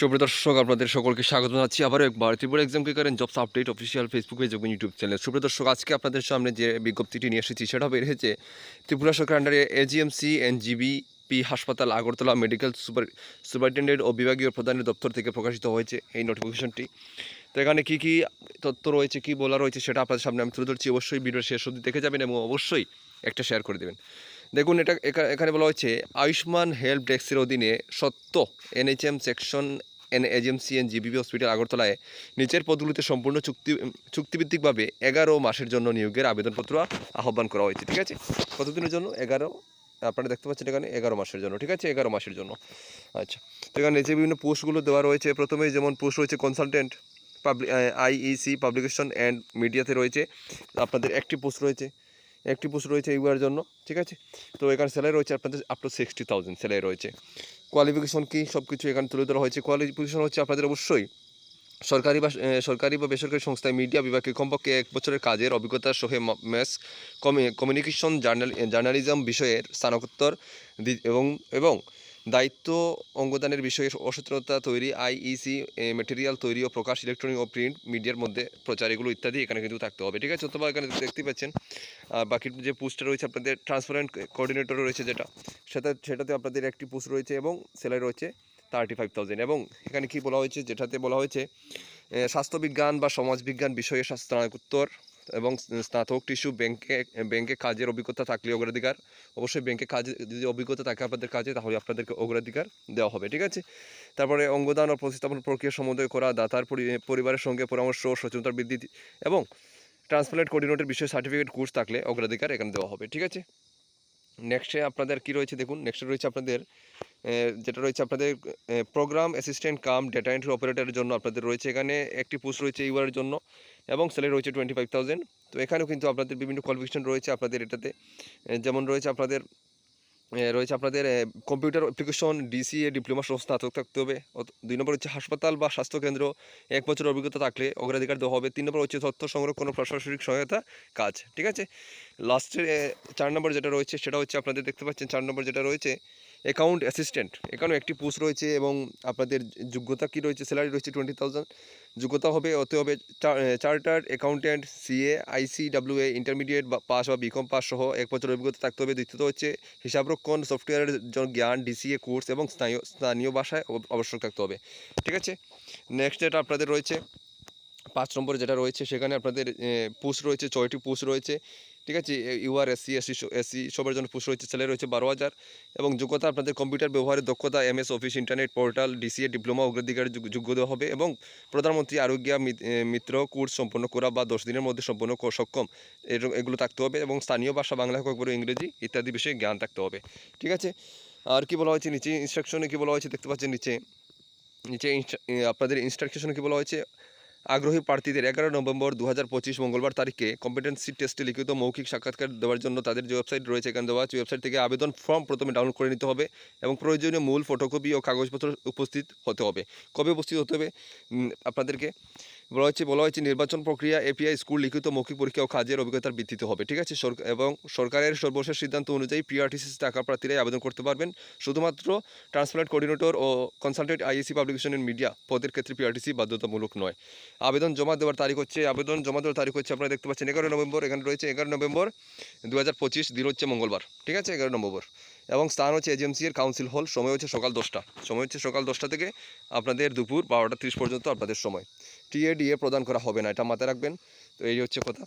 সুপ্রিয় দর্শক, আপনাদের সকলকে স্বাগত জানাচ্ছি। আবারও একবার Tripura exam career jobs update official Facebook page এবং ইউটিউব চ্যানেল সুপ্রিয় দর্শক, আজকে আপনাদের সামনে যে বিজ্ঞপ্তিটি নিয়ে এসেছি, সেটা বের হয়েছে ত্রিপুরা সরকার আন্ডারে এজিএমসি এনজিবি পি হাসপাতাল আগরতলা মেডিকেল সুপার সুপারিনটেন্ডেন্ট ও বিভাগীয় প্রধানের দপ্তর থেকে প্রকাশিত হয়েছে এই নোটিফিকেশনটি তো এখানে কী কী তথ্য রয়েছে, কী বলা রয়েছে, সেটা আপনাদের সামনে আমি তুলে ধরছি। অবশ্যই ভিডিও শেষ অবধি দেখে যাবেন এবং অবশ্যই একটা শেয়ার করে দেবেন। দেখুন, এটা এখানে বলা হয়েছে, আয়ুষ্মান হেল্প ডেস্কের অধীনে সত্য NHM section N agency N GBB hospital আগরতলায় নিচের পদগুলিতে সম্পূর্ণ চুক্তি চুক্তিভিত্তিকভাবে এগারো মাসের জন্য নিয়োগের আবেদনপত্র আহ্বান করা হয়েছে, ঠিক আছে? কতদিনের জন্য? এগারো, আপনারা দেখতে পাচ্ছেন এখানে এগারো মাসের জন্য, ঠিক আছে? এগারো মাসের জন্য আচ্ছা। তো এখানে নিচে বিভিন্ন পোস্টগুলো দেওয়া রয়েছে। প্রথমে যেমন পোস্ট রয়েছে, consultant public IEC publication and মিডিয়াতে রয়েছে। আপনাদের একটি পোস্ট রয়েছে একটি পোস্ট রয়েছে ইউআর জন্য, ঠিক আছে? তো এখানে স্যালারি রয়েছে আপনাদের up to sixty thousand salary রয়েছে। কোয়ালিফিকেশন কী সব কিছু এখানে তুলে ধরা হয়েছে। কোয়ালিফিকেশন হচ্ছে আপনাদের অবশ্যই সরকারি বা সরকারি বা বেসরকারি সংস্থায় মিডিয়া বিভাগে কমপক্ষে এক বছরের কাজের অভিজ্ঞতার সহে ম্যাস কমিউনিকেশন জার্নাল জার্নালিজম বিষয়ের স্নাতকোত্তর এবং এবং দায়িত্ব অঙ্গদানের বিষয়ে অসচেতনতা তৈরি আইইসি মেটেরিয়াল তৈরি ও প্রকাশ ইলেকট্রনিক ও প্রিন্ট মিডিয়ার মধ্যে প্রচার, এগুলো ইত্যাদি এখানে কিন্তু থাকতে হবে। ঠিক আছে অথবা এখানে দেখতে পাচ্ছেন বাকি যে পোস্টটা রয়েছে আপনাদের ট্রান্সপারেন্ট কোঅর্ডিনেটর রয়েছে যেটা, সেটা, সেটাতে আপনাদের একটি পোস্ট রয়েছে এবং স্যালারি রয়েছে থার্টি ফাইভ থাউজেন্ড এবং এখানে কি বলা হয়েছে, যেটাতে বলা হয়েছে স্বাস্থ্যবিজ্ঞান বা সমাজবিজ্ঞান বিষয়ে স্নাতকোত্তর এবং স্নাতক টিস্যু ব্যাংকে ব্যাংকে কাজের অভিজ্ঞতা থাকলে অগ্রাধিকার, অবশ্যই ব্যাংকে কাজে যদি অভিজ্ঞতা থাকে আপনাদের কাজে, তাহলে আপনাদেরকে অগ্রাধিকার দেওয়া হবে, ঠিক আছে? তারপরে অঙ্গদান ও প্রতিস্থাপন প্রক্রিয়া সমন্বয় করা, দাতার পরি- পরিবারের সঙ্গে পরামর্শ ও সচেতনতার বৃদ্ধি এবং ট্রান্সপ্লান্ট কোঅর্ডিনেটর বিষয়ে সার্টিফিকেট কোর্স থাকলে অগ্রাধিকার এখানে দেওয়া হবে, ঠিক আছে? নেক্সটে আপনাদের কি রয়েছে দেখুন নেক্সটে রয়েছে আপনাদের যেটা রয়েছে আপনাদের programme assistant cum data entry অপারেটরের জন্য আপনাদের রয়েছে এখানে, একটি পোস্ট রয়েছে ইউআরের জন্য, এবং স্যালারি রয়েছে টোয়েন্টি ফাইভ থাউজেন্ড তো এখানেও কিন্তু আপনাদের বিভিন্ন কোয়ালিফিকেশন রয়েছে আপনাদের এটাতে। যেমন রয়েছে আপনাদের রয়েছে আপনাদের কম্পিউটার অ্যাপ্লিকেশন ডিসিএ ডিপ্লোমা সহ স্নাতক থাকতে হবে। দুই নম্বর হচ্ছে হাসপাতাল বা স্বাস্থ্যকেন্দ্র, এক বছর অভিজ্ঞতা থাকলে অগ্রাধিকার দেওয়া হবে। তিন নম্বর হচ্ছে তথ্য সংরক্ষণ প্রশাসনিক সহায়তা কাজ, ঠিক আছে? লাস্টের চার নম্বর যেটা রয়েছে, সেটা হচ্ছে আপনাদের দেখতে পাচ্ছেন, চার নম্বর যেটা রয়েছে অ্যাকাউন্ট অ্যাসিস্ট্যান্ট এখানেও একটি পোস্ট রয়েছে এবং আপনাদের যোগ্যতা কি রয়েছে? স্যালারি রয়েছে টোয়েন্টি থাউজেন্ড যোগ্যতা হবে হতে হবে chartered accountant CA ICWA intermediate বা পাস বা বিকম পাস সহ এক বছর অভিজ্ঞতা থাকতে হবে। দ্বিতীয়ত হচ্ছে হিসাবরক্ষণ সফটওয়্যারের জ্ঞান ডিসিএ কোর্স এবং স্থানীয় স্থানীয় ভাষায় আবশ্যক থাকতে হবে। ঠিক আছে? নেক্সট যেটা আপনাদের রয়েছে, পাঁচ নম্বরে যেটা রয়েছে, সেখানে আপনাদের পোস্ট রয়েছে, ছয়টি পোস্ট রয়েছে। ঠিক আছে? ইউআর এসসি এসসি এসসি সবার জন্য পোস্ট রয়েছে স্যালারি রয়েছে বারো হাজার। এবং যোগ্যতা আপনাদের কম্পিউটার ব্যবহারের দক্ষতা, MS, office, internet, portal, DCA, diploma অগ্রাধিকার যোগ- যোগ্য দেওয়া হবে এবং প্রধানমন্ত্রী আরোগ্য মিত্র কোর্স সম্পন্ন করা বা দশ দিনের মধ্যে সম্পন্ন সক্ষম। এগুলো থাকতে হবে এবং স্থানীয় ভাষা, বাংলা বড় ইংরেজি ইত্যাদি বিষয়ে জ্ঞান থাকতে হবে। ঠিক আছে? আর কি বলা হয়েছে নিচে? ইনস্ট্রাকশনে কি বলা হয়েছে? দেখতে পাচ্ছেন নিচে। নিচে আপনাদের ইনস্ট্রাকশনে কি বলা হয়েছে? আগ্রহী প্রার্থীদের এগারো নভেম্বর দু হাজার পঁচিশ মঙ্গলবার তারিখে কম্পিটেন্সি টেস্টে লিখিত মৌখিক সাক্ষাৎকার দেওয়ার জন্য তাদের যে ওয়েবসাইট রয়েছে এখানে দেওয়া আছে ওয়েবসাইট থেকে আবেদন ফর্ম প্রথমে ডাউনলোড করে নিতে হবে এবং প্রয়োজনীয় মূল ফটোকপি ও কাগজপত্র উপস্থিত হতে হবে। কবে উপস্থিত হতে হবে? আপনাদেরকে বলা হচ্ছে বলা হয়েছে, নির্বাচন প্রক্রিয়া এপিআই স্কুল লিখিত মৌখিক পরীক্ষা ও কাজের অভিজ্ঞতার ভিত্তিতে হবে। ঠিক আছে? এবং সরকারের সর্বশেষ সিদ্ধান্ত অনুযায়ী পিআরটিসি টাকা প্রার্থীরাই আবেদন করতে পারবেন। শুধুমাত্র transplant coordinator O consultant IAC publication in media, পদের ক্ষেত্রে পিআরটিসি বাধ্যতামূলক নয়। আবেদন জমা দেওয়ার তারিখ হচ্ছে, আবেদন জমা দেওয়ার তারিখ হচ্ছে আপনারা দেখতে পাচ্ছেন, এগারো নভেম্বর, এখানে রয়েছে এগারো নভেম্বর দু হাজার পঁচিশ, দিন হচ্ছে মঙ্গলবার। ঠিক আছে? এগারো নভেম্বর। এবং স্থান হচ্ছে এজেন্সির কাউন্সিল হল, সময় হচ্ছে সকাল দশটা। সময় হচ্ছে সকাল দশটা থেকে আপনাদের দুপুর বারোটা তিরিশ পর্যন্ত আপনাদের সময়। টিএ ডিএ প্রদান করা হবে না, এটা মাথায় রাখবেন। তো এই হচ্ছে কথা।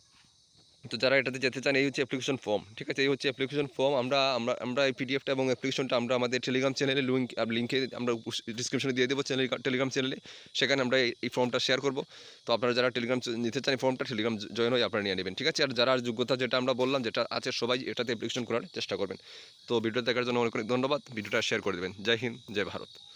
তো যারা এটাতে যেতে চান, এই হচ্ছে অ্যাপ্লিকেশন ফর্ম ঠিক আছে? এই হচ্ছে অ্যাপ্লিকেশন ফর্ম আমরা আমরা আমরা এই পিডিএফটা এবং অ্যাপ্লিকেশনটা আমরা আমাদের টেলিগ্রাম চ্যানেলে লিঙ্ক লিঙ্কে আমরা ডিসক্রিপশনে দিয়ে দেবো চ্যানেল টেলিগ্রাম চ্যানেলে সেখানে আমরা এই- এই ফর্মটা শেয়ার করব। তো আপনারা যারা টেলিগ্রাম নিতে চান, এই ফর্মটা টেলিগ্রাম জয়েন হয়ে আপনারা নিয়ে নেবেন, ঠিক আছে? আর যারা যোগ্যতা, যেটা আমরা বললাম, যেটা আছে সবাই এটাতে অ্যাপ্লিকেশন করার চেষ্টা করবেন। তো ভিডিও দেখার জন্য অনেক অনেক ধন্যবাদ। ভিডিওটা শেয়ার করে দেবেন। জয় হিন্দ, জয় ভারত।